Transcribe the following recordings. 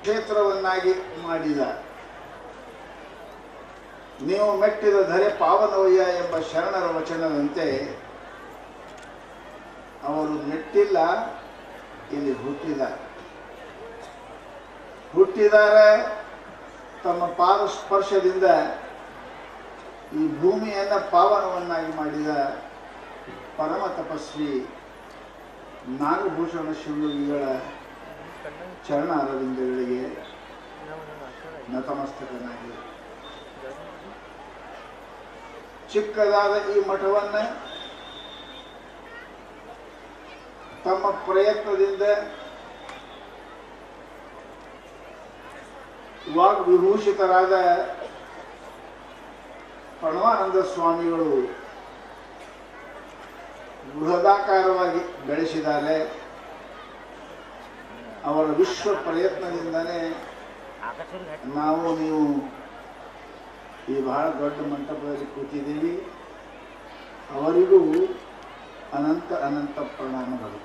ಕ್ಷೇತ್ರವನ್ನಾಗಿ ಮಾಡಿದ. ನೀವು ಮೆಟ್ಟಿದ ಧರೆ ಪಾವನವಯ್ಯ ಎಂಬ ಶರಣರ ವಚನದಂತೆ ಅವರು ಮೆಟ್ಟಿಲ್ಲ ಇಲ್ಲಿ ಹುಟ್ಟಿದ. ಹುಟ್ಟಿದ್ದಾರೆ ತಮ್ಮ ಪಾದ ಸ್ಪರ್ಶದಿಂದ ಈ ಭೂಮಿಯನ್ನು ಪಾವನವನ್ನಾಗಿ ಮಾಡಿದ ಪರಮ ತಪಸ್ವಿ ನಾಗಭೂಷಣ ಶಿವಯೋಗಿಗಳ ಚರಣ ಅರವಿಂದಗಳಿಗೆ ನತಮಸ್ತಕನಾಗಿ. ಚಿಕ್ಕದಾದ ಈ ಮಠವನ್ನ ತಮ್ಮ ಪ್ರಯತ್ನದಿಂದ ವಾಗ್ವಿಭೂಷಿತರಾದ ಪ್ರಣವಾನಂದ ಸ್ವಾಮಿಗಳು ಬೃಹದಾಕಾರವಾಗಿ ಬೆಳೆಸಿದ್ದಾರೆ. ಅವರ ವಿಶ್ವ ಪ್ರಯತ್ನದಿಂದನೇ ನಾವು ನೀವು ಈ ಬಹಳ ದೊಡ್ಡ ಮಂಟಪದಲ್ಲಿ ಕೂತಿದ್ದೀವಿ. ಅವರಿಗೂ ಅನಂತ ಅನಂತ ಪ್ರಣಾಮಗಳು.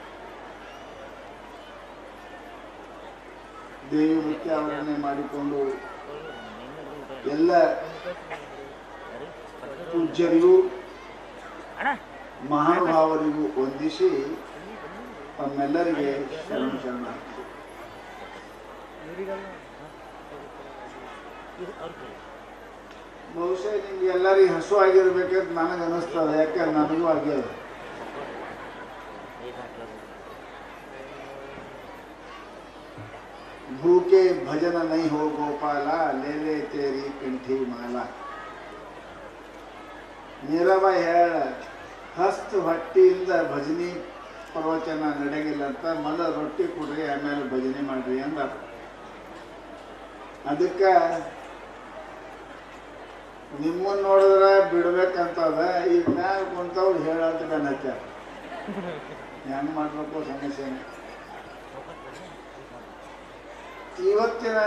ದೇವಿ ನೃತ್ಯಾವರಣೆ ಮಾಡಿಕೊಂಡು ಎಲ್ಲ ಪೂಜ್ಯರಿಗೂ, ಮಹಾನುಭಾವರಿಗೂ ವಂದಿಸಿ ತಮ್ಮೆಲ್ಲರಿಗೆ ಶರಣ ಶರಣಾರ್ಥಿ. ಬಹುಶಃ ನಿಮ್ಗೆ ಎಲ್ಲರಿಗೆ ಹಸು ಆಗಿರ್ಬೇಕಂತ ನನಗೆ ಅನಿಸ್ತದೆ ಯಾಕೆ ನನಗೂ ಆಗ್ಯದ ಭೂಕೆ ಭಜನ ನೈ ಹೋ ಗೋಪಾಲ ಲೇ ಲೇ ತೇರಿ ಕಂಠಿ ಮಾಲ ನೀರವ ಹೇಳ ಹಸ್ತ ಹೊಟ್ಟಿಯಿಂದ ಭಜನಿ ಪ್ರವಚನ ನಡೆಗಿಲ್ಲ ಅಂತ ಮೊದಲ ರೊಟ್ಟಿ ಕೊಡ್ರಿ ಆಮೇಲೆ ಭಜನೆ ಮಾಡ್ರಿ ಅಂದ ಅದಕ್ಕೆ ನಿಮ್ಮನ್ನ ನೋಡಿದ್ರೆ ಬಿಡ್ಬೇಕಂತದ ಈಗ ಮ್ಯಾಲ ಕುಂತವ್ರು ಹೇಳಂತ ಹಚ್ಚಾರ ಹೆಂಗ್ ಮಾಡ್ಬೇಕು ಸಮಸ್ಯೆ ಇವತ್ತಿನ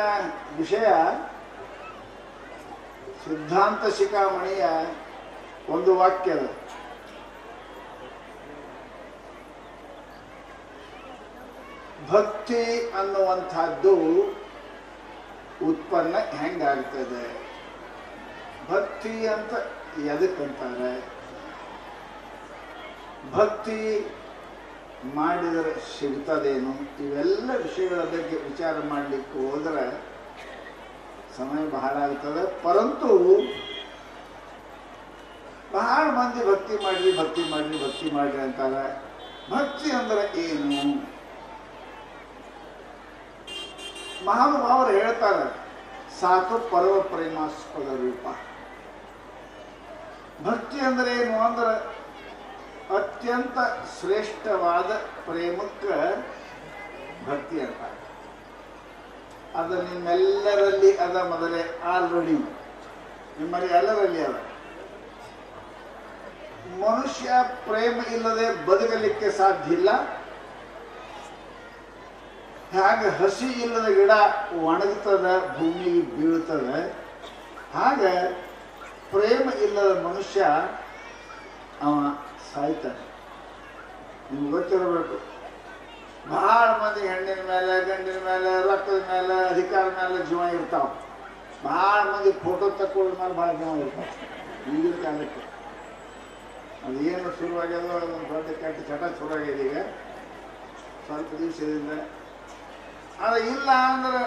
ವಿಷಯ ಸಿದ್ಧಾಂತ ಶಿಖಾಮಣಿಯ ಒಂದು ವಾಕ್ಯದ ಭಕ್ತಿ ಅನ್ನುವಂಥದ್ದು ಉತ್ಪನ್ನ ಹೆಂಗಾಗ್ತದೆ ಭಕ್ತಿ ಅಂತ ಎದಕ್ಕಂತಾರೆ ಭಕ್ತಿ ಮಾಡಿದರೆ ಸಿಗ್ತದೇನು? ಇವೆಲ್ಲ ವಿಷಯಗಳ ಬಗ್ಗೆ ವಿಚಾರ ಮಾಡಲಿಕ್ಕೆ ಹೋದರೆ ಸಮಯ ಬಹಳ ಆಗ್ತದೆ. ಪರಂತು ಬಹಳ ಮಂದಿ ಭಕ್ತಿ ಮಾಡಿರಿ ಭಕ್ತಿ ಮಾಡಿರಿ ಭಕ್ತಿ ಮಾಡಿರಿ ಅಂತಾರೆ. ಭಕ್ತಿ ಅಂದ್ರೆ ಏನು? ಮಹಾನುಭಾವರು ಹೇಳ್ತಾರೆ ಸಾಕು ಪರವ ಪ್ರೇಮಾಸ್ಪದ ರೂಪ. ಭಕ್ತಿ ಅಂದ್ರೆ ಏನು ಅಂದ್ರೆ ಅತ್ಯಂತ ಶ್ರೇಷ್ಠವಾದ ಪ್ರೇಮಕ್ಕೆ ಭಕ್ತಿ ಅಂತ. ಅದ ನಿಮ್ಮೆಲ್ಲರಲ್ಲಿ ಅದ ಮೊದಲೇ ಆಲ್ರೆಡಿ ನಿಮ್ಮಲ್ಲಿ ಎಲ್ಲರಲ್ಲಿ ಅದ. ಮನುಷ್ಯ ಪ್ರೇಮ ಇಲ್ಲದೆ ಬದುಕಲಿಕ್ಕೆ ಸಾಧ್ಯ ಇಲ್ಲ. ಹಾಗೆ ಹಸಿ ಇಲ್ಲದ ಗಿಡ ಒಣಗ್ತದ ಭೂಮಿಗೆ ಬೀಳ್ತದೆ. ಹಾಗೆ ಪ್ರೇಮ ಇಲ್ಲದ ಮನುಷ್ಯ ಅವ ಸಾಯ್ತಾನೆ. ನಿಮ್ಗೆ ಗೊತ್ತಿರಬೇಕು. ಬಹಳ ಮಂದಿ ಹೆಣ್ಣಿನ ಮೇಲೆ, ಗಂಡಿನ ಮೇಲೆ, ರಕ್ತದ ಮೇಲೆ, ಅಧಿಕಾರ ಮೇಲೆ ಜೀವ ಇರ್ತಾವ. ಬಹಳ ಮಂದಿ ಫೋಟೋ ತಕ್ಕೊಳ್ಳೋ ಮೇಲೆ ಭಾಳ ಜೀವ ಇರ್ತಾವ. ಈಗಿನ ಕಾಲಕ್ಕೆ. ಏನು ಶುರುವಾಗ್ಯದೋ, ಅದೊಂದು ದೊಡ್ಡ ಕೆಟ್ಟ ಚಟ ಶುರುವಾಗಿದೆ ಈಗ. ಸ್ವಲ್ಪ ದಿವಸದಿಂದ ಅದು ಇಲ್ಲ ಅಂದ್ರೆ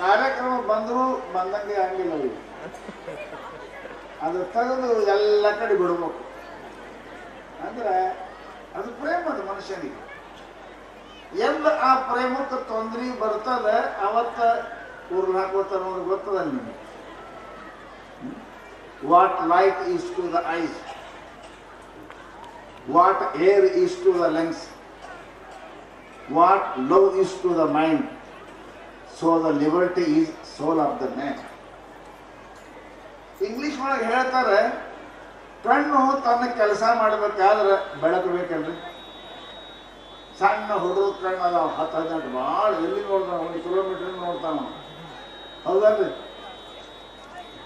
ಕಾರ್ಯಕ್ರಮ ಬಂದರೂ ಬಂದಂಗೆ ಹಂಗಿಲ್ಲ ಅದು ತೆಗೆದು ಎಲ್ಲ ಕಡೆ ಬಿಡ್ಬೇಕು. ಅಂದ್ರೆ ಅದು ಪ್ರೇಮ ಅದು ಮನುಷ್ಯನಿಗೆ. ಎಲ್ಲ ಆ ಪ್ರೇಮಕ್ಕೆ ತೊಂದರೆ ಬರ್ತದೆ, ಅವತ್ತ ಊರ್ನ ಹಾಕೋತಾರ ನೋಡಿ ಗೊತ್ತದ ನಿಮಗೆ? What light is to the eyes what air is to the lungs what love is to the mind so the liberty is soul of the man. English ಒಳಗೆ ಹೇಳ್ತಾರೆ, ಕಣ್ಣು ತನ್ನ ಕೆಲಸ ಮಾಡಬೇಕಾದ್ರೆ ಬೆಳಕು ಬೇಕಲ್ರಿ ಸಣ್ಣ ಹುಡುಗ ಕಣ್ಣು ಅದಾವ ಹತ್ತು ಹದಿನೆಂಟು ಭಾಳ ಎಲ್ಲಿ ನೋಡ್ತಾನೆ, ಒಂದು ಕಿಲೋಮೀಟರ್ ನೋಡ್ತಾನ. ಹೌದಲ್ರಿ?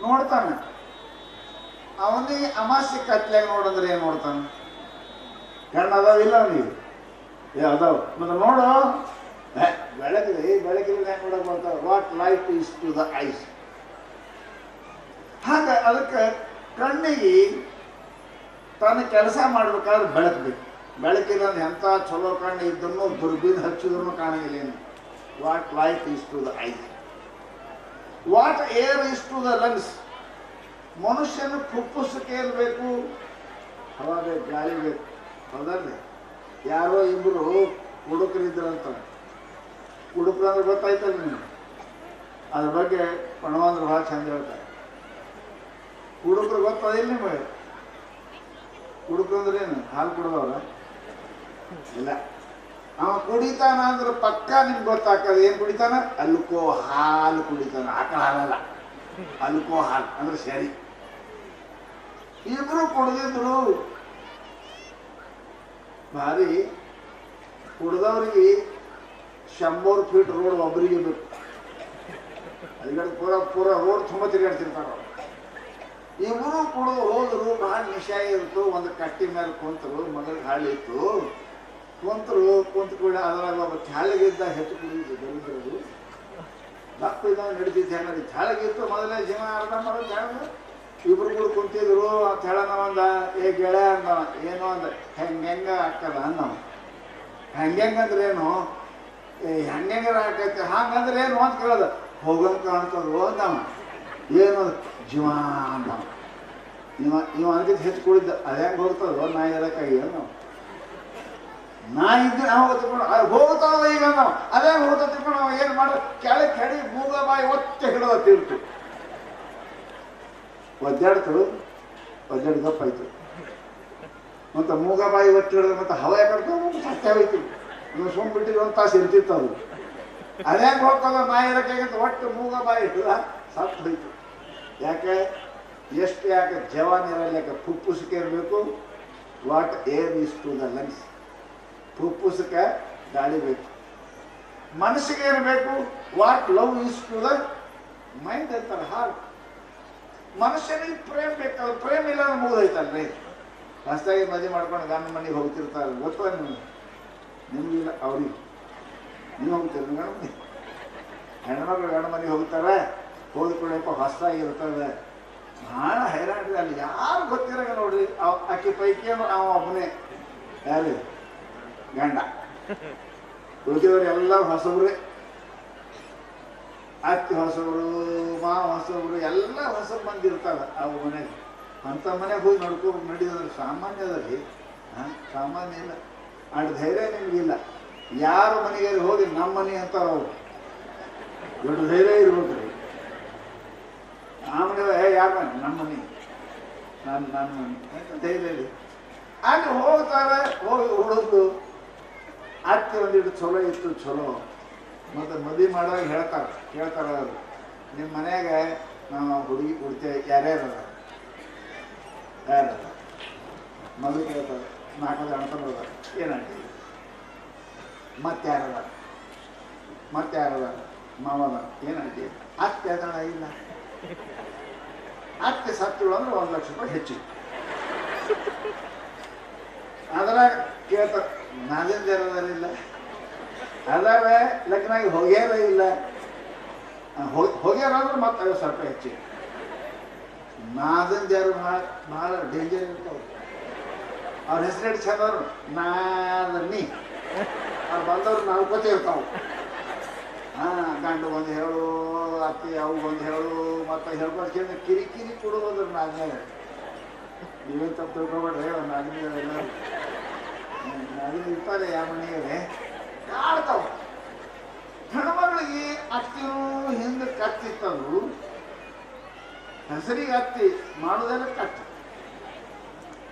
ನೋಡ್ತಾನೆ. ಅವನಿಗೆ ಅಮಾಸ್ಯ ಕತ್ಲಾಗ ನೋಡಿದ್ರೆ ಏನು ನೋಡ್ತಾನೆ? ಕಣ್ಣು ಅದಾವ ಇಲ್ಲ ಅವನಿಗೆ. ಏ ಅದಾವ ಮತ್ತೆ ನೋಡು. ಬೆಳಕಿದೆ ಈ ಬೆಳಕಿಲ್ಲ ಹೆಂಗೆ ನೋಡಕ್ what light is to the eyes ಹಾಗ ಅದಕ್ಕೆ ಕಣ್ಣಿಗೆ ತನ್ನ ಕೆಲಸ ಮಾಡ್ಬೇಕಾದ್ರೆ ಬೆಳಕಬೇಕು ಬೆಳಕಿನ ಎಂಥ ಚಲೋ ಕಣ್ಣು ಇದ್ದನ್ನು ದುರ್ಬೀನ್ ಹಚ್ಚಿದ್ರು ಕಾಣಂಗಿಲ್ಲ ಏನು? What light is to the eyes what air is to the lungs ಮನುಷ್ಯನ ಫುಪ್ಪುಸಕ್ಕೆ ಬೇಕು? ಹವಾ ಬೇಕು ಗಾಳಿ ಬೇಕು. ಹೌದಲ್ರಿ ಯಾರೋ ಇಬ್ಬರು ಹುಡುಕರಿದ್ರಂತ ಹುಡುಕರು ಅಂದ್ರೆ ಗೊತ್ತಾಯ್ತಲ್ಲ ನಿಮ್ಗೆ? ಅದ್ರ ಬಗ್ಗೆ ಪಣವಂದ್ರೆ ಭಾಳ ಚಂದ ಹೇಳ್ತಾರೆ. ಗೊತ್ತಾ ಗೊತ್ತದಿಲ್ಲ ನಿಮಗೆ? ಅಂದ್ರೆ ಏನು? ಹಾಲು ಕುಡಿದವ್ರ? ಇಲ್ಲ. ಅವ ಕುಡಿತಾನ ಅಂದ್ರೆ ಪಕ್ಕ ನಿಮ್ಗೆ ಗೊತ್ತಾಗ್ತದೆ. ಏನು ಕುಡಿತಾನ? ಅಲ್ಕೋ ಹಾಲು ಕುಡಿತಾನ. ಆಕಳ ಹಾಲಲ್ಲ. ಅಲ್ಕೋ ಹಾಲು ಅಂದ್ರೆ ಸರಿ. ಇಬ್ರು ಕುಡ್ದಿದ್ರು ಭಾರಿ ಕುಡ್ದವ್ರಿಗೆ ಶಂಬರ್ ಫೀಟ್ ರೋಡ್ ಒಬ್ಬರಿಗೆ ಬೇಕು. ಅದಕ್ಕೆ ಪೂರ ಪೂರ ರೋಡ್ ತುಂಬ ತಿರುಗಾಡ್ತಿರ್ತಾರ ಇವರು ಕುಡಿದು ಹೋದ್ರು ಭಾಳ ನಿಶಾ ಇತ್ತು. ಒಂದು ಕಟ್ಟಿ ಮೇಲೆ ಕುಂತರು ಮಗಳಿಗೆ ಹಾಳಿ ಇತ್ತು. ಕುಂತರು, ಕುಂತ ಕೂಡ ಅದ್ರಾಗ ಒಬ್ಬ ಚಾಳಿಗಿದ್ದ ಹೆಚ್ಚು ಕುಡಿದು ದರಿದ್ರದು ಇದ್ದಾಗ ನಡೀತಿತ್ತು ಹೆಂಗ ಚಾಳಗಿತ್ತು ಮೊದಲೇ ಜೀವನ ಅರ್ಧ ಮಾಡೋ ಚಾಳ ಇಬ್ರು ಕೂಡ ಕುಂತಿದ್ರು ಅಂತ ಒಂದ, ಏ ಗೆಳೆ ಅಂದವ ಏನು ಅಂದ ಹೆಂಗ ಆಗ್ತದ ಅಂದವ. ಹೆಂಗೆ ಏನು? ಏ ಆಕೈತಿ ಹಂಗಂದ್ರೆ ಏನು? ಅಂತ ಕೇಳದ. ಹೋಗಂತ ಕಾಣ್ತದ ಅಂದವ. ಏನು? ಜೀವ ಅಂದವ. ಇವ ಇವ ಅದಕ್ಕೆ ಹೆಚ್ಚು ಕುಳಿದ್ದ. ಅದು ಹೆಂಗೆ ಹೋಗ್ತದೋ ನಾ ಇರೋಕ್ಕಾಗಿ ನಾವು ನಾ ಇದ್ರೆ ನಾವು ತಿಳ್ಕೊಂಡು, ಅದು ಹೋಗ್ತಾವ ಈಗ ನಾವು ಅದೇ ಹೋಗ್ತಾ ತಿಳ್ಕೊಂಡು ನಾವು ಏನು ಮಾಡೋದು ಕೆಳಗೆ ಕೆಡಿ ಮೂಗ ಬಾಯಿ ಒತ್ತೆ ಹಿಡೋದ ತೀರ್ತು. ಒದ್ದಾಡ್ತು ಒದ್ದಾಡಿ ದಪ್ಪಾಯ್ತು ಮತ್ತು ಮೂಗ ಬಾಯಿ ಒತ್ತಿ ಹಿಡಿದ್ರೆ ಮತ್ತು ಸತ್ಯ ಹೋಯ್ತು. ನೀವು ಸುಮ್ ಬಿಟ್ಟಿದ್ರು ಒಂದು ತಾಸು ಇರ್ತಿತ್ತು ಅದು. ಅದೇ ಹೋಗ್ತದ ನಾ ಇರಕ್ಕೆ ಒಟ್ಟು ಮೂಗ ಬಾಯಿ ಇಟ್ಟು ಸತ್ತು ಹೋಯ್ತು. ಯಾಕೆ? ಎಷ್ಟು ಯಾಕೆ ಜವಾನ್ ಇರಲ್ಲ ಯಾಕೆ ಪುಪ್ಪುಸಕ್ಕೆ ಇರಬೇಕು? What air is to the lungs ಫುಪ್ಪುಸಕ್ಕೆ ಗಾಳಿ ಬೇಕು. ಮನಸ್ಸಿಗೆ ಇರಬೇಕು what love is to the mind ಅಂತಾರೆ ಹಾರ್ಟ್ ಮನುಷ್ಯನಿಗೆ ಪ್ರೇಮ ಬೇಕಲ್ಲ ಪ್ರೇಮ ಇಲ್ಲ ಮುಗಿದೈತಲ್ರಿ? ಹೊಸದಾಗಿ ಮದುವೆ ಮಾಡ್ಕೊಂಡು ಗಂಡ ಮನೆಗೆ ಹೋಗ್ತಿರ್ತಾರೆ ಗೊತ್ತಾ ನಿಮ್ಗೆ? ನಿಮ್ಗಿಲ್ಲ ಅವ್ರಿಗೆ. ನೀವು ಹೋಗ್ತೀರಿ ಗಂಡ ಹೆಣ್ಮಕ್ಳು ಗಂಡ ಮನೆಗೆ ಹೋಗ್ತಾರೆ ಹೋದ್ಕೊಳ್ಳಪ್ಪ ಹೊಸದಾಗಿ ಇರ್ತದೆ. ಭಾಳ ಹೈರಾಣ ಅಲ್ಲಿ, ಯಾರು ಗೊತ್ತಿರಂಗ ನೋಡ್ರಿ, ಅವ್ ಆಕೆ ಪೈಕಿ ಅವ ಒಬ್ಬನೇ ಯಾರು? ಗಂಡ. ಉಳಿದವರು ಎಲ್ಲ ಹೊಸಬ್ರೆ. ಅತ್ತಿ ಹೊಸವರು ಮಾವ ಹೊಸಬ್ರು ಎಲ್ಲ ಹೊಸ ಮಂದಿ ಇರ್ತಾರೆ ಅವು ಮನೆಗೆ ಅಂಥ ಮನೆಗೆ ಹೋಗಿ ನಡ್ಕೊಂಡು ನಡೆಯೋದ್ರೆ ಸಾಮಾನ್ಯದಲ್ಲಿ ಹಾಂ ಸಾಮಾನ್ಯ ಇಲ್ಲ. ಅಷ್ಟು ಧೈರ್ಯ ನಿಮಗಿಲ್ಲ ಯಾರ ಮನೆಗೆ ಹೋಗಿ ನಮ್ಮ ಮನೆ ಅಂತ ಅವರು. ದೊಡ್ಡ ಧೈರ್ಯ ಇರ್ಬೇಕು ರೀ ಆಮೇಲೆ, ಏ, ಯಾರ ಮನೆ? ನಮ್ಮ ಮನೆ. ನಾನು ನನ್ನ ಮನೆ. ಅಂತ ಧೈರ್ಯ ಇದೆ ಅಲ್ಲಿ ಹೋಗ್ತಾರೆ, ಹೋಗಿ ಹುಡುಗರು ಅತ್ತಿ ಒಂದಿಟ್ಟು ಚಲೋ ಇತ್ತು, ಚಲೋ. ಮತ್ತು ಮದುವೆ ಮಾಡುವಾಗ ಹೇಳ್ತಾರೆ ಕೇಳ್ತಾರೆ ಅವರು. ನಿಮ್ಮ ಮನೆಯಾಗ ನಾವು ಹುಡುಗಿ ಕೊಡ್ತೇವೆ ಯಾರ್ಯಾರು ಅದ ಯಾರು ಮದುವೆ ಕೇಳ್ತಾರೆ ನಾಲ್ಕು ಅಣ್ತಂದ್ರೆ ಅದ ಏನಂತೀವಿ ಮತ್ತೆ ಯಾರದ ಮತ್ತೆ ಯಾರದ ಮಾವದ ಏನಂತೀವಿ ಅತ್ತೆ ಅದಣ ಇಲ್ಲ. ಅತ್ತೆ ಸತ್ತಿಳು ಅಂದ್ರೆ ಒಂದು ಲಕ್ಷ ರೂಪಾಯಿ ಹೆಚ್ಚು. ಅದರ ಕೇಳ್ತಾರೆ ನಾದಿಂದ ಇರೋದಿಲ್ಲ ಅದಾವ ಲಗ್ನಾಗಿ ಹೋಗ್ಯಾರ ಇಲ್ಲ. ಹೋಗಿ ಹೋಗ್- ಹೋಗ್ಯಾರ ಅಂದ್ರೆ ಮತ್ತೆ ರೂಪಾಯಿ ಹೆಚ್ಚಿಗೆ ನಾದಿಂದ ಯಾರು ಭಾಳ ಭಾಳ ಡೇಂಜರ್ ಇರ್ತಾವ ಅವ್ರ. ಹೆಸರು ಚಂದವ್ರು ನಾದನ್ನಿ ಅವ್ರು ಬಂದವ್ರು ನಾಲ್ಕೋತಿ ಇರ್ತಾವ. ಹಾಂ ಗಂಡು ಒಂದು ಹೇಳು ಅತ್ತಿ ಅವು ಒಂದು ಹೇಳು, ಮತ್ತೆ ಹೇಳ್ಕೊಂಡು ಕಿರಿಕಿರಿ ಕಿರಿ ಕೊಡೋದ್ರ ನಾದ್ಮೇಲೆ ನೀವೇನು ತಪ್ಪು ತಿಳ್ಕೊಬೇಡ್ರಿ ನಾದ್ಮೇಲೆ ಎಲ್ಲರೂ. ನಾದಿನ ಇರ್ತಾರೆ ಯಾವ ಮನೆಗೆ? ಕಾಡ್ತಾವ ಹೆಣ್ಮಗಳಿಗೆ ಅತ್ತಿನೂ ಹಿಂದೆ ಕತ್ತಿತ್ತದು? ಹೆಸರಿಗೆ ಅತ್ತಿ ಮಾಡೋದೆಲ್ಲ ಕಟ್ಟ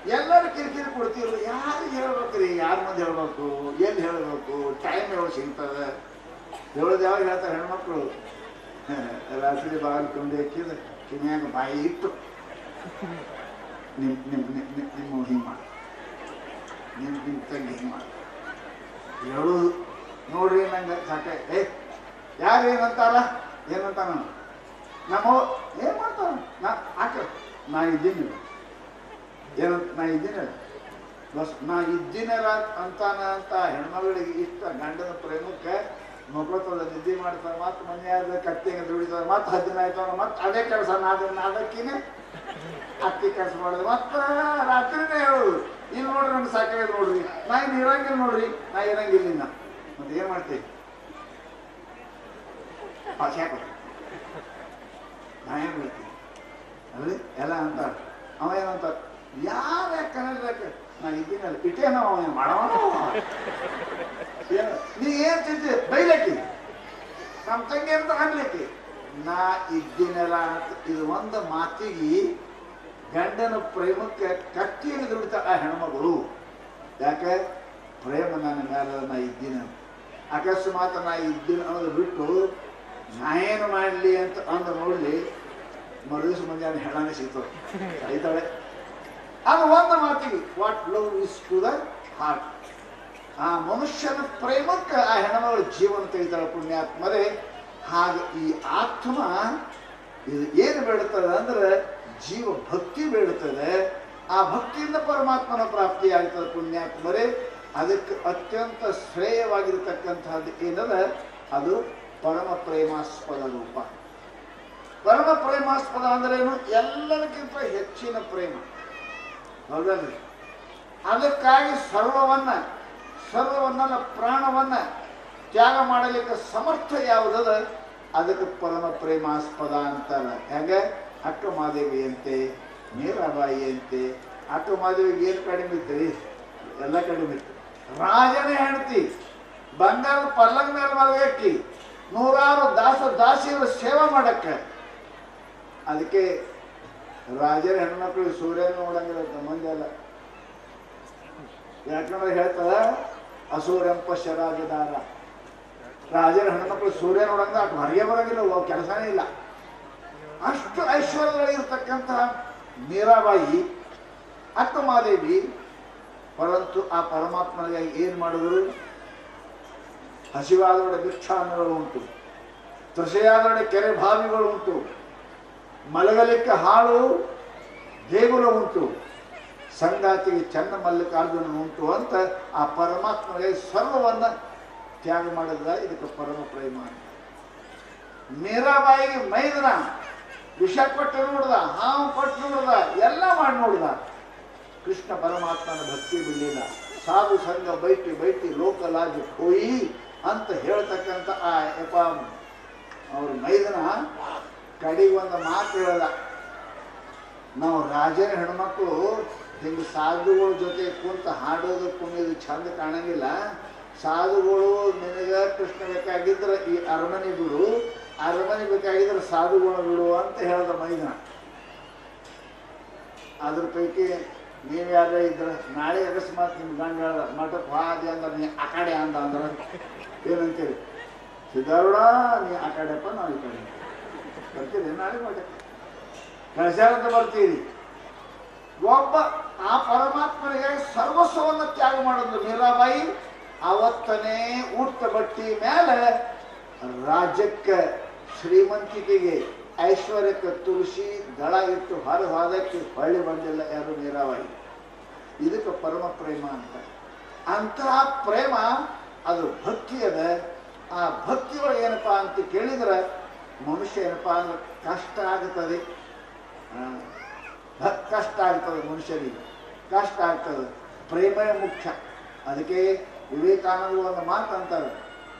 ಎಲ್ಲರೂ ಕಿರಿಕಿರಿ ಕೊಡ್ತಿರು ಯಾರು ಹೇಳ್ಬೇಕ್ರಿ ಯಾರ ಮುಂದೆ ಹೇಳ್ಬೇಕು? ಎಲ್ಲಿ ಹೇಳ್ಬೇಕು? ಟೈಮ್ ಯಾವಾಗ ಸಿಗ್ತದ? ಹೇಳೋದು ಯಾವಾಗ ಹೇಳ್ತಾರೆ ಹೆಣ್ಮಕ್ಳು? ರಾತ್ರಿ ಬಾಗಿಲು ಕೊಂಡಿ ಹಾಕಿದ ಕಿನ್ಯಾಗ ಬಾಯಿ ಇಟ್ಟು. ನಿಮ್ಮ ನಿಮ್ಮ ನಿಮ್ಮ ಹಿಂಗೆ ಮಾಡಿ. ನಿಮ್ಮ ನಿಮ್ಮ ತಂಗಿ ಹಿಂಗೆ ಮಾಡಿ. ಹೇಳೋದು ನೋಡ್ರಿ ನಂಗೆ ಸಾಕೆ. ಏ, ಯಾರು ಏನಂತಾರ ಏನಂತ ನಾನು ನಮ್ಮ ಏನು ಮಾಡ್ತಾರ ನಾ ಆಕ, ನಾ ಇದ್ದೀನಿ ಏನು, ನಾ ಇದ್ದೀನಿ ಬಸ್, ನಾ ಇದ್ದೀನಲ್ಲ ಅಂತಾನ ಅಂತ ಹೆಣ್ಮಗಳಿಗೆ ಇಷ್ಟ. ಗಂಡನ ಪ್ರೇಮಕ್ಕೆ ಮಕ್ಕೋತದ ನಿದ್ದೆ ಮಾಡ್ತಾರೆ ಮತ್ತೆ ಮನೆಯಾದ ಕತ್ತಿಗೆ ದುಡಿತಾರೆ ಮತ್ತೆ ಹದ್ದಿನ ಆಯ್ತವ ಮತ್ತೆ ಅದೇ ಕೆಲಸ ನಾದ ನಾದಕ್ಕಿನೇ ಅಕ್ಕಿ ಕೆಲಸ ಮಾಡಿದ್ರೆ ಮತ್ತೆ ರಾತ್ರಿನೇ ಹೇಳೋದು ಇಲ್ಲಿ ನೋಡ್ರಿ ನಮ್ಗೆ ಸಾಕಾಗ ನೋಡ್ರಿ. ನಾ ಇನ್ನು ಇರಂಗಿಲ್ಲ ನೋಡ್ರಿ. ನಾ ಇರಂಗಿಲ್ಲ ನಿನ್ನ ಮತ್ತೆ ಏನ್ ಮಾಡ್ತೀವಿ ನಾ ಏನ್ ಮಾಡ್ತೀನಿ ಅಲ್ರಿ ಎಲ್ಲ ಅಂತ ಅವ ಏನಂತ ಯಾರ ಯಾಕೆ ನಾ ಇದ್ದೀನಲ್ಲ. ಇಟ್ಟೇನ ಮಾಡವ? ನೀ ಏನ್ ತಿಂತಿ? ಬೈಲಕ್ಕಿ? ನಮ್ಮ ತಂಗಿ ಅಂತ ಅನ್ಲಿಕ್ಕೆ? ನಾ ಇದ್ದೀನಲ್ಲ ಇದು ಒಂದು ಮಾತಿಗೆ ಗಂಡನ ಪ್ರೇಮಕ್ಕೆ ಹಿಡಿದು ಬಿಡ್ತಾಳ ಆ ಹೆಣ್ಮಗಳು. ಯಾಕೆ? ಪ್ರೇಮ ನನ್ನ ಮೇಲೆ ನಾ ಇದ್ದೀನಿ. ಅಕಸ್ಮಾತ್ ನಾ ಇದ್ದೀನಿ ಅನ್ನೋದು ಬಿಟ್ಟು ನಾ ಏನು ಮಾಡಲಿ ಅಂತ ಅಂದ ನೋಡಲಿ ಮರುದಿವಸ ಮುಂಜಾನೆ ಹೆಣನೇ ಸಿಗ್ತದೆ ಐತಾಳೆ ಅದು ಒಂದು ಮಾತಿಗೆ what love is to the heart ಆ ಮನುಷ್ಯನ ಪ್ರೇಮಕ್ಕೆ ಆ ಹೆಣ್ಮಗಳು ಜೀವನ ತೆಗಿತಾಳೆ ಪುಣ್ಯಾತ್ಮರೇ. ಹಾಗೆ ಈ ಆತ್ಮ ಇದು ಏನು ಬೇಡುತ್ತದೆ ಅಂದ್ರೆ ಜೀವ ಭಕ್ತಿ ಬೇಡುತ್ತದೆ ಆ ಭಕ್ತಿಯಿಂದ ಪರಮಾತ್ಮನ ಪ್ರಾಪ್ತಿಯಾಗ್ತದೆ ಪುಣ್ಯಾತ್ಮರೇ. ಅದಕ್ಕೆ ಅತ್ಯಂತ ಶ್ರೇಯವಾಗಿರತಕ್ಕಂಥದ್ದು ಏನದ ಅದು ಪರಮ ಪ್ರೇಮಾಸ್ಪದ ರೂಪ. ಪರಮ ಪ್ರೇಮಾಸ್ಪದ ಅಂದ್ರೇನು ಎಲ್ಲದಕ್ಕಿಂತ ಹೆಚ್ಚಿನ ಪ್ರೇಮ. ಹೌದಲ್ರಿ ಅದಕ್ಕಾಗಿ ಸರ್ವವನ್ನ ಸರ್ವವನ್ನ ಪ್ರಾಣವನ್ನ ತ್ಯಾಗ ಮಾಡಲಿಕ್ಕೆ ಸಮರ್ಥ ಯಾವುದದ ಅದಕ್ಕೆ ಪರಮ ಪ್ರೇಮಾಸ್ಪದ ಅಂತಾರೆ. ಹೆಂಗೆ? ಅಕ್ಕ ಮಾದೇವಿಯಂತೆ ಮೀರಾಬಾಯಿಯಂತೆ ಅಕ್ಕ ಮಾದೇವಿಗೆ ಏನು ಕಡಿಮೆ ಇತ್ತು ಎಲ್ಲ ಕಡಿಮೆ ಇತ್ತು. ರಾಜನೇ ಹೆಂಡತಿ ಬಂಗಾರದ ಪಲ್ಲಂಗ ಮೇಲೆ ಮಲಗಕ್ಕಿ ನೂರಾರು ದಾಸ ದಾಸಿಯರ ಸೇವೆ ಮಾಡಕ್ಕೆ. ಅದಕ್ಕೆ ರಾಜರ ಹೆಣ್ಮಕ್ಳು ಸೂರ್ಯ ನೋಡಂಗಿಲ್ಲ ಅಲ್ಲ. ಯಾಕಂದ್ರೆ ಹೇಳ್ತದ ಅಸೂರ್ಯಂಪ ಶರಾಜದಾರ ರಾಜರ ಹೆಣ್ಮಕ್ಳು ಸೂರ್ಯ ನೋಡಂಗ ಅಷ್ಟು ಹೊರಗೆ ಕೆಲಸನೇ ಇಲ್ಲ. ಅಷ್ಟು ಐಶ್ವರ್ಯಗಳಿರ್ತಕ್ಕಂತಹ ಮೀರಾಬಾಯಿ, ಅಕ್ಕಮಾದೇವಿ, ಪರಂತು ಆ ಪರಮಾತ್ಮನಿಗಾಗಿ ಏನು ಮಾಡಿದ್ರು? ಹಸಿವಾದೊಡೆ ಭಿಕ್ಷಾನ್ನಗಳು ಉಂಟು ತೃಷೆಯಾದೊಡೆ ಕೆರೆ ಬಾವಿಗಳು ಉಂಟು, ಮಲಗಲಿಕ್ಕೆ ಹಾಳು, ದೇಗುಲ ಉಂಟು, ಸಂಗಾತಿಗೆ ಚನ್ನ ಮಲ್ಲಿಕಾರ್ಜುನ ಉಂಟು ಅಂತ ಆ ಪರಮಾತ್ಮನಿಗೆ ಸರ್ವವನ್ನು ತ್ಯಾಗ ಮಾಡಿದ ಇದಕ್ಕೆ ಪರಮ ಪ್ರೇಮ ಮೀರಾಬಾಯಿಗೆ ಮೈದನ ವಿಷ ಕೊಟ್ಟು ನೋಡ್ದ ಹಾವು ಕೊಟ್ಟು ನೋಡ್ದ, ಎಲ್ಲ ಮಾಡಿ ನೋಡ್ದ. ಕೃಷ್ಣ ಪರಮಾತ್ಮನ ಭಕ್ತಿ ಬಿಡಲಿಲ್ಲ. ಸಾಧು ಸಂಘ ಬೈಟಿ ಬೈಟಿ ಲೋಕಲಾಜ್ ಹೋಯಿ ಅಂತ ಹೇಳ್ತಕ್ಕಂಥ ಆ ಯಪ ಅವ್ರ ಮೈದನ ಕಡೆಗೆ ಒಂದು ಮಾತು ಹೇಳ್ದ. ನಾವು ರಾಜನ ಹೆಣ್ಮಕ್ಳು ಹಿಂಗೆ ಸಾಧುಗಳ ಜೊತೆ ಕುಂತ ಹಾಡೋದು ಕುಣಿಯೋದು ಚಂದ ಕಾಣಂಗಿಲ್ಲ. ಸಾಧುಗಳು ನಿನಗ ಕೃಷ್ಣ ಬೇಕಾಗಿದ್ರೆ ಈ ಅರಮನೆ ಅರಮನೆ ಬೇಕಾಗಿದ್ರೆ ಸಾಧುಗಳು ಬಿಡುವ ಅಂತ ಹೇಳಿದ ಮೈದನ. ಅದ್ರ ಪೈಕಿ ನೀವು ಯಾರೇ ಇದ್ರ, ನಾಳೆ ಅಕಸ್ಮಾತ್ ನಿಮ್ಮ ಗಂಡ ಹೇಳ್ದ ಮಠಕ್ಕೆ ಹಾದಿ ಅಂದ್ರೆ ನೀ ಆ ಕಡೆ ಅಂದ ಅಂದ್ರೆ ಏನಂತೀರಿ? ಸಿದ್ಧಾರೂಢ, ನೀ ಆ ಕಡೆಪ್ಪ, ನಾವು ಈ ಕಡೆ ಬರ್ತೀರಿ, ನಾಳೆ ಮಠಕ್ಕೆ ಕಳಸಾರಂತ ಬರ್ತೀರಿ. ಒಬ್ಬ ಆ ಪರಮಾತ್ಮನಿಗೆ ಸರ್ವಸ್ವವನ್ನು ತ್ಯಾಗ ಮಾಡೋದು ಮೀರಾಬಾಯಿ, ಅವತ್ತನೇ ಊಟ ಬಟ್ಟಿ ಮೇಲೆ ರಾಜ್ಯಕ್ಕೆ ಶ್ರೀಮಂತಿಕೆಗೆ ಐಶ್ವರ್ಯಕ್ಕೆ ತುಳಸಿ ದಳ ಇಟ್ಟು ಹೊರ ಹೋದಕ್ಕೆ ಹೊಳ್ಳಿ ಬಂದಿಲ್ಲ ಯಾರು ನೀರಾವರಿ. ಇದಕ್ಕೆ ಪರಮ ಪ್ರೇಮ ಅಂತ. ಅಂತಹ ಪ್ರೇಮ ಅದು ಭಕ್ತಿ ಅದ. ಆ ಭಕ್ತಿಯೊಳಗೆ ಏನಪ್ಪಾ ಅಂತ ಕೇಳಿದ್ರೆ ಮನುಷ್ಯ ಏನಪ್ಪಾ ಅಂದ್ರೆ ಕಷ್ಟ ಆಗುತ್ತದೆ ಕಷ್ಟ ಆಗ್ತದೆ ಮನುಷ್ಯನಿಗೆ. ಕಷ್ಟ ಆಗ್ತದೆ. ಪ್ರೇಮವೇ ಮುಖ್ಯ. ಅದಕ್ಕೆ ವಿವೇಕಾನಂದ ಒಂದು ಮಾತು ಅಂತಾರೆ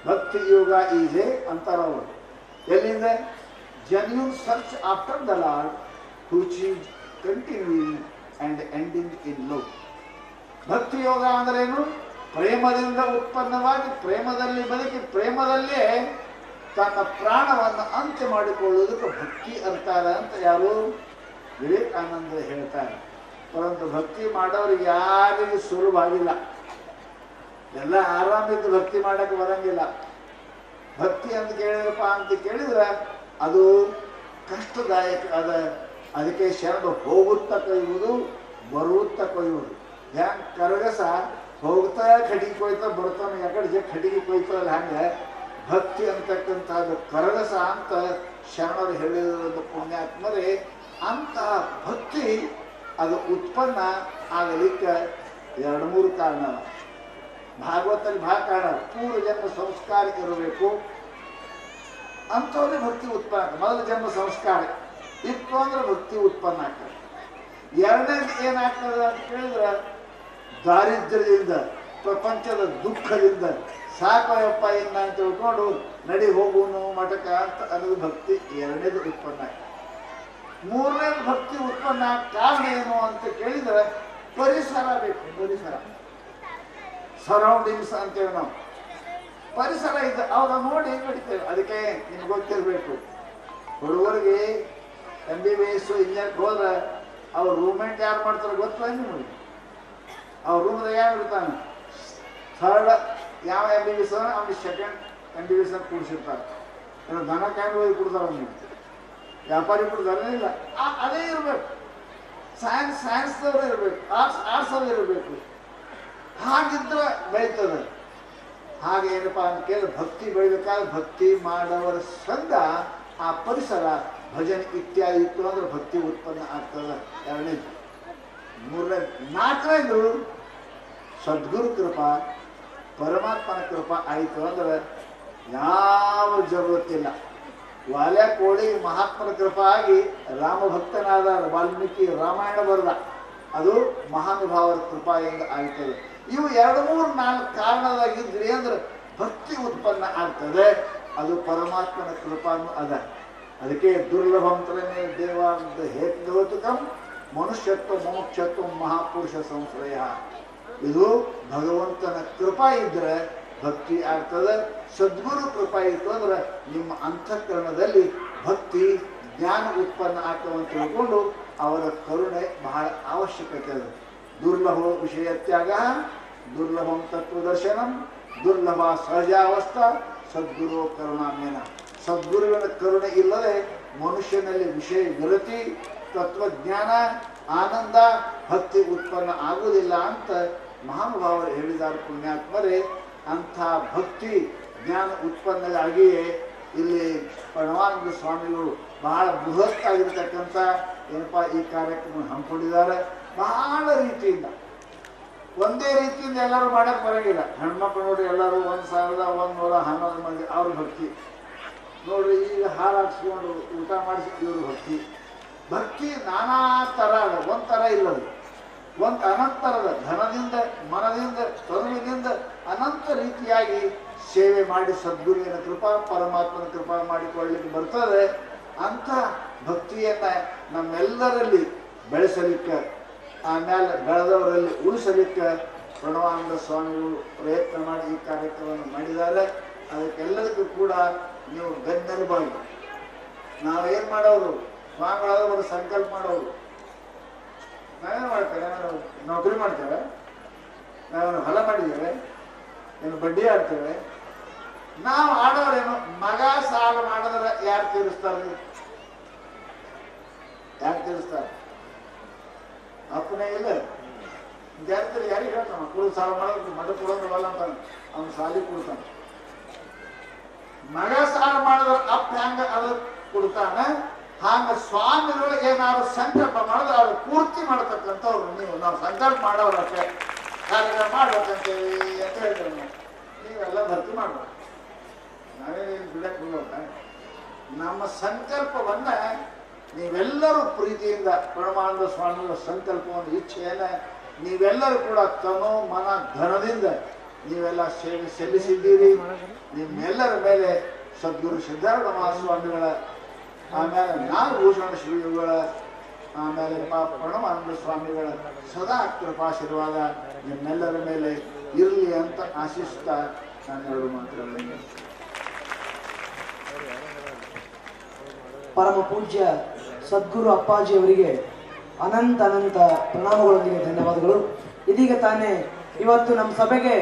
ಭಕ್ತಿ ಯೋಗ ಈಜೆ ಅಂತಾರ ಅವರು ಎಲ್ಲಿಂದ? Genuine search after the lord which is continuing and ending love bhakti yoga ಅಂದ್ರೇನು? ಪ್ರೇಮದಿಂದ ಉತ್ಪನ್ನವಾಗಿ, ಪ್ರೇಮದಲ್ಲಿ ಬದುಕಿ, ಪ್ರೇಮದಲ್ಲೇ ತನ್ನ ಪ್ರಾಣವನ್ನು ಅಂತ್ಯ ಮಾಡಿಕೊಳ್ಳುವುದಕ್ಕೆ ಭಕ್ತಿ ಅಂತಾರೆ ಅಂತ ಯಾರು? ವಿವೇಕಾನಂದ ಹೇಳ್ತಾರೆ. ಪರಂತು ಭಕ್ತಿ ಮಾಡೋರಿಗೆ ಯಾರಿಗೂ ಸುಲಭ ಆಗಿಲ್ಲ ಎಲ್ಲ ಆರಾಮಿದ್ದು ಭಕ್ತಿ ಮಾಡಕ್ಕೆ ಬರಂಗಿಲ್ಲ. ಭಕ್ತಿ ಅಂತ ಕೇಳಿದ್ರಪ್ಪ ಅಂತ ಕೇಳಿದ್ರೆ ಅದು ಕಷ್ಟದಾಯಕ, ಅದ ಅದಕ್ಕೆ ಶರಣ ಹೋಗುತ್ತಾ ಕೊಯ್ಯುವುದು, ಬರುತ್ತಾ ಕೊಯ್ಯುವುದು ಹೆಂಗೆ ಕರಗಸ ಹೋಗ್ತಾ ಕಡಿಗೆ ಕೊಯ್ತಾ ಬರ್ತಾನೆ ಯಾಕಡೆ ಕಟಿಗೆ ಕೊಯ್ತಲ್ಲ ಹಂಗೆ, ಭಕ್ತಿ ಅಂತಕ್ಕಂಥದ್ದು ಕರಗಸ ಅಂತ ಶರಣರು ಹೇಳಿದ ಪುಣ್ಯಾತ್ಮರೇ, ಅಂತಹ ಭಕ್ತಿ ಅದು ಉತ್ಪನ್ನ ಆಗಲಿಕ್ಕೆ ಎರಡು ಮೂರು ಕಾರಣ. ಭಾಗವತಲ್ಲಿ ಭಾಗ ಕಾಣ ಪೂರ್ವ ಜನ್ಮ ಸಂಸ್ಕಾರ ಇರಬೇಕು. ಅಂಥವ್ರಿಗೆ ಭಕ್ತಿ ಉತ್ಪನ್ನ. ಮೊದಲ ಜನ್ಮ ಸಂಸ್ಕಾರ. ಇತ್ತು ಅಂದ್ರೆ ಭಕ್ತಿ ಉತ್ಪನ್ನ ಆಗ್ತದೆ. ಎರಡನೇದು ಏನಾಗ್ತದೆ ಅಂತ ಕೇಳಿದ್ರೆ, ದಾರಿದ್ರ್ಯದಿಂದ, ಪ್ರಪಂಚದ ದುಃಖದಿಂದ ಸಾಕಯಪ್ಪ ಇನ್ನ ಅಂತ ತಿಳ್ಕೊಂಡು, ನಡಿ ಹೋಗುನು ಮಠಕ ಅಂತ ಅನ್ನೋದು ಭಕ್ತಿ, ಎರಡನೇದು ಉತ್ಪನ್ನ ಆಗ್ತದೆ. ಮೂರನೇದು ಭಕ್ತಿ ಉತ್ಪನ್ನ ಕಾರಣ ಏನು ಅಂತ ಕೇಳಿದ್ರೆ, ಪರಿಸರ ಬೇಕು, ಪರಿಸರ. ಸರೌಂಡಿಂಗ್ಸ್ ಅಂತೇವೆ ನಾವು. ಪರಿಸರ ಇದೆ ಅವಾಗ ನೋಡಿ ಬಿಡ್ತೇವೆ ಅದಕ್ಕೆ ನಿಮ್ಗೆ ಗೊತ್ತಿರಬೇಕು. ಹುಡುಗರಿಗೆ ಎಂ ಬಿ ಬಿ ಎಸ್ ಇಂಜಿನಿಯರ್ಗೆ ಹೋದ್ರೆ ಅವ್ರ ರೂಮೆಂಟ್ ಯಾರು ಮಾಡ್ತಾರೆ ಗೊತ್ತಿಲ್ಲ ನಿಮಗೆ? ಅವ್ರ ರೂಮ್ದಾಗ ಯಾವ ಇರ್ತಾನೆ? ಥರ್ಡ್ ಯಾವ ಎಂ ಬಿ ಬಿ ಎಸ್ ಅವ್ನಿಗೆ second M B B S ಕೂಡಿಸಿರ್ತಾರೆ ದನ ಕ್ಯಾಂಡ್ ಹೋಗಿ ಕೊಡ್ತಾರೆ ಅವ್ನಿಗೆ. ವ್ಯಾಪಾರಿ ಕೊಡ್ತಾರೆ, ಇಲ್ಲ ಅದೇ ಇರಬೇಕು. ಸೈನ್ಸ್ ಸೈನ್ಸ್ದವ್ರು ಇರಬೇಕು. ಆರ್ಟ್ಸ್ ಆರ್ಟ್ಸ್ ಅವ್ರು ಇರಬೇಕು. ಹಾಗಿದ್ರೆ ಹಾಗೆ ಏನಪ್ಪ ಅಂತ ಕೇಳಿ ಭಕ್ತಿ ಬೆಳಿಬೇಕಾದ್ರೆ ಭಕ್ತಿ ಮಾಡೋರ ಸಂಘ ಆ ಪರಿಸರ, ಭಜನೆ ಇತ್ಯಾದಿ ಇತ್ತು ಅಂದ್ರೆ ಭಕ್ತಿ ಉತ್ಪನ್ನ ಆಗ್ತದೆ. ಎರಡನೇದು ಮೂರನೇ ನಾಲ್ಕನೇದು ಸದ್ಗುರು ಕೃಪಾ, ಪರಮಾತ್ಮನ ಕೃಪಾ ಆಯಿತು ಅಂದ್ರೆ ಯಾವ ಜರುರತ್ತಿಲ್ಲ ವಾಲ್ಯ ಕೋಳಿ ಮಹಾತ್ಮನ ಕೃಪಾ ಆಗಿ ರಾಮ ಭಕ್ತನಾದ ವಾಲ್ಮೀಕಿ ರಾಮಾಯಣ ಬರೆದ. ಅದು ಮಹಾನುಭಾವರ ಕೃಪಾಯಿಂದ ಆಗ್ತದೆ ಇವು ಎರಡು ಮೂರು ನಾಲ್ಕು ಕಾರಣವಾಗಿದ್ರೆ ಅಂದ್ರೆ ಭಕ್ತಿ ಉತ್ಪನ್ನ ಆಗ್ತದೆ. ಅದು ಪರಮಾತ್ಮನ ಕೃಪಾನು ಅದ. ಅದಕ್ಕೆ ದುರ್ಲಭಂತರನೇ ದೇವಾಂತ ಹೇತುಕಂ ಮನುಷ್ಯತ್ವ ಮೋಕ್ಷತ್ವ ಮಹಾಪುರುಷ ಸಂಶ್ರಯ. ಇದು ಭಗವಂತನ ಕೃಪಾ ಇದ್ರೆ ಭಕ್ತಿ ಆಗ್ತದೆ. ಸದ್ಗುರು ಕೃಪಾ ಇತ್ತು ಅಂದ್ರೆ ನಿಮ್ಮ ಅಂತಃಕರಣದಲ್ಲಿ ಭಕ್ತಿ, ಜ್ಞಾನ ಉತ್ಪನ್ನ ಆಗ್ತವಂತ ಅಂತ ತಿಳ್ಕೊಂಡು ಅವರ ಕರುಣೆ ಬಹಳ ಅವಶ್ಯಕತೆ ಇದೆ ದುರ್ಲಭ ವಿಷಯ ತ್ಯಾಗ, ದುರ್ಲಭಂ ತತ್ವದರ್ಶನಂ ದುರ್ಲಭ ಸಹಜಾವಸ್ಥಾ, ಸದ್ಗುರು ಕರುಣಾಮೇನ. ಸದ್ಗುರುವಿನ ಕರುಣೆ ಇಲ್ಲದೆ ಮನುಷ್ಯನಲ್ಲಿ ವಿಷಯ ವಿರತಿ, ತತ್ವಜ್ಞಾನ, ಆನಂದ, ಭಕ್ತಿ ಉತ್ಪನ್ನ ಆಗುವುದಿಲ್ಲ ಅಂತ ಮಹಾನುಭಾವರು ಹೇಳಿದ್ದಾರೆ ಪುಣ್ಯಾತ್ಮರೇ. ಅಂಥ ಭಕ್ತಿ, ಜ್ಞಾನ ಉತ್ಪನ್ನದಾಗಿಯೇ ಇಲ್ಲಿ ಪರಮಾನಂದ ಸ್ವಾಮಿಗಳು ಬಹಳ ಬೃಹತ್ ಆಗಿರ್ತಕ್ಕಂಥ ಏನಪ್ಪ ಈ ಕಾರ್ಯಕ್ರಮ ಹಮ್ಮಿಕೊಂಡಿದ್ದಾರೆ. ಬಹಳ ರೀತಿಯಿಂದ. ಒಂದೇ ರೀತಿಯಿಂದ ಎಲ್ಲರೂ ಮಾಡಕ್ ಬರಂಗಿಲ್ಲ. ಹೆಣ್ಮಕ್ಳು ನೋಡಿ ಎಲ್ಲರೂ ಒಂದು ಸಾವಿರದ ಒಂದು ನೂರ ಹನ್ನೊಂದು ಮಂದಿ ಅವ್ರ ಭಕ್ತಿ. ನೋಡಿ ಈಗ ಹಾಲು ಹಾಕ್ಸ್ಕೊಂಡು ಊಟ ಮಾಡಿಸಿ ಇವ್ರ ಭಕ್ತಿ. ಭಕ್ತಿ ನಾನಾ ಥರ ಅದ, ಒಂದು ಥರ ಇಲ್ಲದು ಒಂದು ಅನಂತರದ ಧನದಿಂದ, ಮನದಿಂದ ತನುವಿನಿಂದ ಅನಂತ ರೀತಿಯಾಗಿ ಸೇವೆ ಮಾಡಿ ಸದ್ಗುರುವಿನ ಕೃಪಾ, ಪರಮಾತ್ಮನ ಕೃಪಾ ಮಾಡಿಕೊಳ್ಳಲಿಕ್ಕೆ ಬರ್ತದೆ. ಅಂತ ಭಕ್ತಿಯನ್ನ ನಮ್ಮೆಲ್ಲರಲ್ಲಿ ಬೆಳೆಸಲಿಕ್ಕೆ ಆಮೇಲೆ ಬೆಳೆದವರಲ್ಲಿ ಉಳಿಸಲಿಕ್ಕೆ ಪ್ರಣವಾನಂದ ಸ್ವಾಮಿಗಳು ಪ್ರಯತ್ನ ಮಾಡಿ ಈ ಕಾರ್ಯಕ್ರಮವನ್ನು ಮಾಡಿದ್ದಾರೆ. ಅದಕ್ಕೆಲ್ಲದಕ್ಕೂ ಕೂಡ ನೀವು ಬೆನ್ನೆಲುಬಾಗಿ. ನಾವೇನು ಮಾಡೋರು ಸ್ವಾಮಿಗಳಾದವರು ಸಂಕಲ್ಪ ಮಾಡೋರು ನಾವೇನು ಮಾಡ್ತೇವೆ? ನೌಕರಿ ಮಾಡ್ತೇವೆ. ನಾವೇನು ಹೊಲ ಮಾಡಿದ್ದೇವೆ. ಏನು ಬಡ್ಡಿ ಆಡ್ತೇವೆ ನಾವು ಆಡೋರೇನು? ಮಗ ಸಾಲ ಮಾಡಿದ್ರೆ ಯಾರು ತೀರಿಸ್ತಾರೆ? ಯಾರು ತೀರಿಸ್ತಾರೆ? ಅಪ್ಪನೇ ಇಲ್ಲ ಜಾಸ್ತಿ ಯಾರಿಗೆ ಹೇಳ್ತಾನ ಕುಳು ಸಾಲ ಮಾಡೋದು ಮಠ ಕೊಡೋದಿಲ್ಲ ಅಂತ ಅವ್ನು ಸಾಲಿ ಕೊಡ್ತಾನೆ ಮಗ ಸಾಲ ಮಾಡಿದ್ರೆ ಅಪ್ಪ ಹೆಂಗ ಅದು ಕೊಡ್ತಾನ ಹಂಗ ಸ್ವಾಮಿಗಳು ಏನಾದ್ರು ಸಂಕಲ್ಪ ಮಾಡಿದ್ರೆ ಅವ್ರು ಪೂರ್ತಿ ಮಾಡತಕ್ಕಂಥವ್ರು ನೀವು ನಾವು ಸಂಕಲ್ಪ ಮಾಡೋರಷ್ಟೇ ಕಾರ್ಯಕ್ರಮ ಮಾಡ್ಬೇಕಂತೇವಿ ಅಂತ ಹೇಳ್ತೇವೆ ನಾವು ನೀವೆಲ್ಲ ಭರ್ತಿ ಮಾಡ್ಬೇಕು ನಾವೇನು ಬಿಡಕ್ಕೆ ಹೋಗೋಣ ನಮ್ಮ ಸಂಕಲ್ಪವನ್ನ ನೀವೆಲ್ಲರೂ ಪ್ರೀತಿಯಿಂದ ಪರಮಾನಂದ ಸ್ವಾಮಿಗಳ ಸಂಕಲ್ಪವನ್ನು, ಇಚ್ಛೆಯನ್ನ ನೀವೆಲ್ಲರೂ ಕೂಡ ತನೋ ಮನ ಧನದಿಂದ ನೀವೆಲ್ಲ ಸೇವೆ ಸಲ್ಲಿಸಿದ್ದೀರಿ. ನಿಮ್ಮೆಲ್ಲರ ಮೇಲೆ ಸದ್ಗುರು ಸಿದ್ಧಾರೂಢ ಮಹಾಸ್ವಾಮಿಗಳ ಆಮೇಲೆ ನಾಗಭೂಷಣ ಶ್ರೀಗಳ, ಆಮೇಲೆ ಪಾಪ ಪ್ರಣವಾನಂದ ಸ್ವಾಮಿಗಳ ಸದಾ ಕೃಪಾಶೀರ್ವಾದ ನಿಮ್ಮೆಲ್ಲರ ಮೇಲೆ ಇರಲಿ ಅಂತ ಆಶಿಸ್ತಾ ನಾನು ಎರಡು ಮಾತುಗಳನ್ನು ಪರಮ ಪೂಜ್ಯ ಸದ್ಗುರು ಅಪ್ಪಾಜಿ ಅವರಿಗೆ ಅನಂತ ಅನಂತ ಪ್ರಣಾಮಗಳೊಂದಿಗೆ ಧನ್ಯವಾದಗಳು. ಇದೀಗ ತಾನೇ ಇವತ್ತು ನಮ್ಮ ಸಭೆಗೆ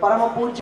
ಪರಮ ಪೂಜ್ಯ